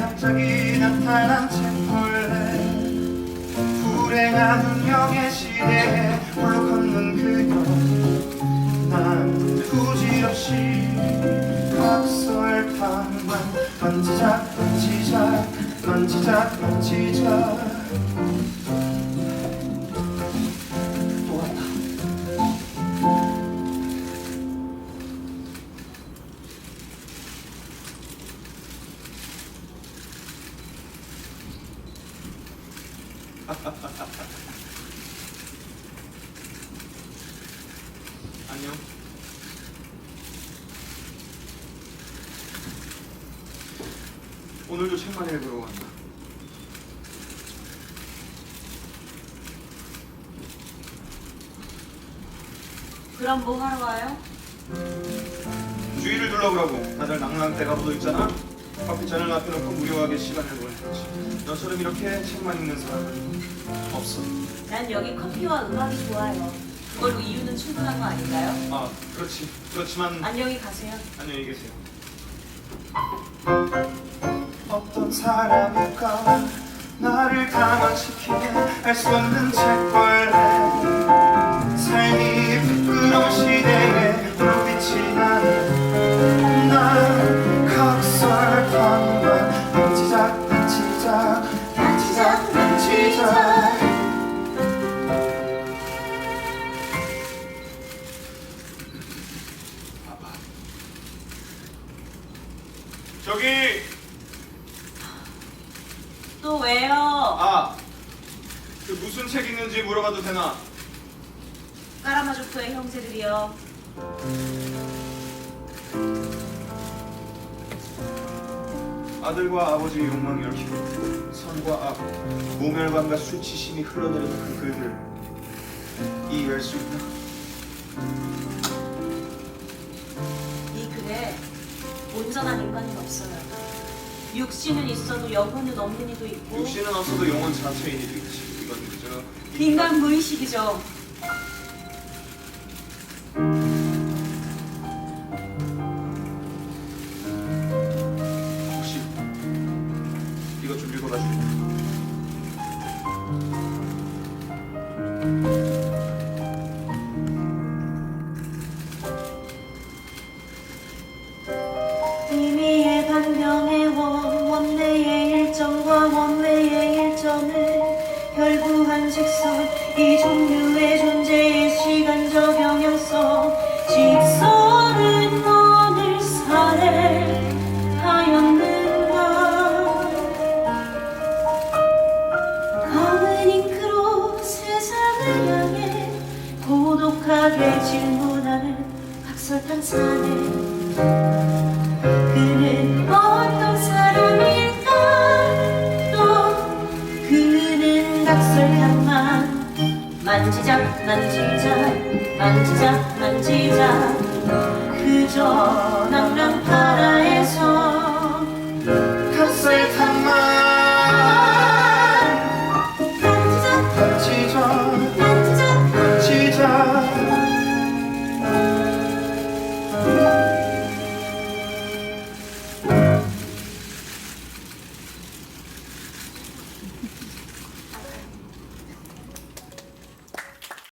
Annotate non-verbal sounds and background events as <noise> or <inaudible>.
갑자기 나타난 책벌레. 불행한 운명의 시대에 홀로 걷는 그녀. 난 부질없이 각설탕만 만지작 만지작 만지작 만지작 <laughs> 안녕. 오늘도 책만 읽으러 왔나? 그럼 뭐 하러 와요? 주위를 둘러보라고. 다들 낭랑 대가 묻어있잖아 커피 잔을 앞에 놓고 무료하게 시간을 보내야지 너처럼 이렇게 책만 읽는 사람은 없어 난 여기 커피와 음악이 좋아요. 그걸로 이유는 충분한 거 아닌가요? 아 그렇지 그렇지만 안녕히 가세요. 안녕히 계세요 어떤 사람일까 나를 당황시키는 알수 없는 책벌레 저기 또 왜요? 아, 그 무슨 책 읽는지 물어봐도 되나? 까라마조프의 형제들이요. 아들과 아버지의 욕망이 얽히고 선과 악, 모멸감과 수치심이 흘러내리는 그 글을 이해할 수 있나? 온전한 인간은 없어요. 육신은 있어도 영혼은 없는 이도 있고 육신은 없어도 영혼 자체인 이도 있지. 이건 그저 인간 무의식이죠. 이 종류의 존재의 시간적 영향성 직선은 어느 살해하였는가? 검은 잉크로 세상을 향해 고독하게 질문하는 사내 만지작 만지작 만지작 그저 낭랑파